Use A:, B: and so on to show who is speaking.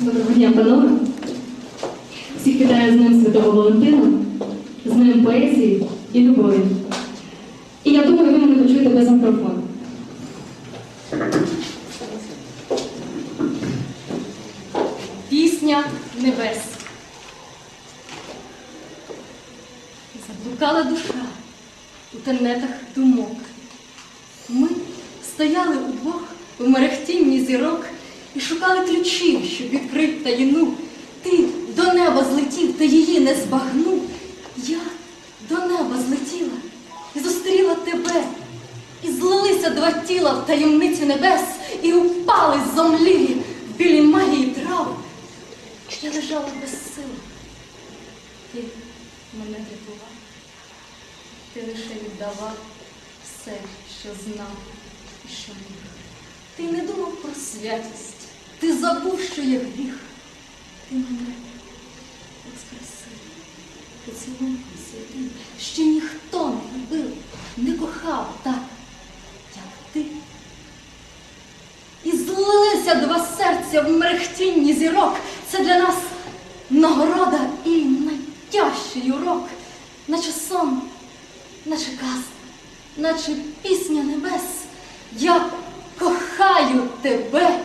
A: Доброго дня, панове. Всіх вітаю з Днем Святого Валентина, з Днем поезії і любові. І я думаю, ви мене почуєте без мікрофону. Пісня небес. Заблукала душа у тенетах думок. Ми стояли удвох в мерехтінні зірок і шукали ключів, щоб відкрити таїну. Ти до неба злетів, та її не збагнув. Я до неба злетіла і зустріла тебе. І злилися два тіла в таємниці небес, і упали зомлілі в білій магії трав. Я лежала без сил. Ти мене рятував. Ти лише віддавав все, що знав і що міг. Ти не думав про святість, ти забув, що є гріх. Ти мене воскресив, поцілунком святим, що ніхто не любив, не кохав так, як ти. І злилися два серця в мерехтінні зірок. Це для нас нагорода і найтяжчий урок, наче сон, наче казка, наче пісня небес. Я кохаю тебе.